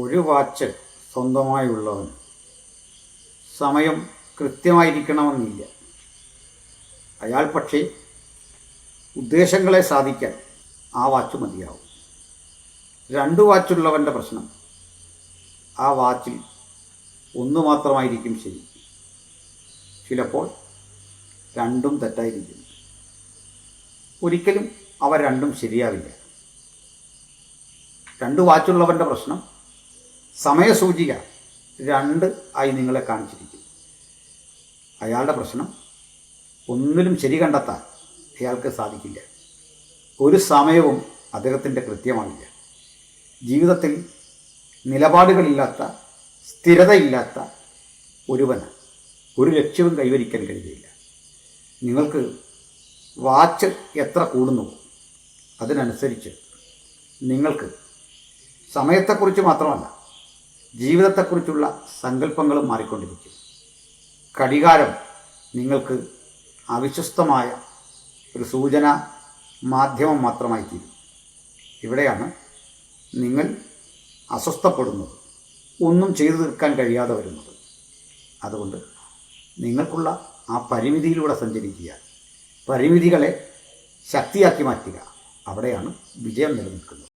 ഒരു വാച്ച് സ്വന്തമായുള്ളവൻ. സമയം കൃത്യമായിരിക്കണമെന്നില്ല. അയാൾ പക്ഷേ ഉദ്ദേശങ്ങളെ സാധിക്കാൻ ആ വാച്ച് മതിയാവും. രണ്ട് വാച്ചുള്ളവന്റെ പ്രശ്നം ആ വാച്ചിൽ ഒന്ന് മാത്രമായിരിക്കും ശരി. ചിലപ്പോൾ രണ്ടും തെറ്റായിരിക്കും. ഒരിക്കലും അവ രണ്ടും ശരിയാവില്ല. രണ്ട് വാച്ചുള്ളവന്റെ പ്രശ്നം സമയസൂചിക രണ്ട് ആയി നിങ്ങളെ കാണിച്ചിരിക്കും. അയാളുടെ പ്രശ്നം ഒന്നിലും ശരി കണ്ടെത്താൻ അയാൾക്ക് സാധിക്കില്ല. ഒരു സമയവും അദ്ദേഹത്തിന്റെ കൃത്യമാവില്ല ജീവിതത്തിൽ നിലപാടുകളില്ലാത്ത സ്ഥിരതയില്ലാത്ത ഒരുവന് ഒരു ലക്ഷ്യവും കൈവരിക്കാൻ കഴിയില്ല നിങ്ങൾക്ക് വാച്ച് എത്ര കൂടുന്നു അതിനനുസരിച്ച് നിങ്ങൾക്ക് സമയത്തെക്കുറിച്ച് മാത്രമല്ല ജീവിതത്തെക്കുറിച്ചുള്ള സങ്കല്പങ്ങളും മാറിക്കൊണ്ടിരിക്കും. ഘടികാരം നിങ്ങൾക്ക് അവിശ്വസ്തമായ ഒരു സൂചന മാധ്യമം മാത്രമായി തീരും ഇവിടെയാണ് നിങ്ങൾ അസ്വസ്ഥപ്പെടുന്നത് ഒന്നും ചെയ്തു തീർക്കാൻ കഴിയാതെ വരുന്നത്. അതുകൊണ്ട് നിങ്ങൾക്കുള്ള ആ പരിമിതിയിലൂടെ സഞ്ചരിക്കുക. പരിമിതികളെ ശക്തിയാക്കി മാറ്റുക. അവിടെയാണ് വിജയം നിലനിൽക്കുന്നത്.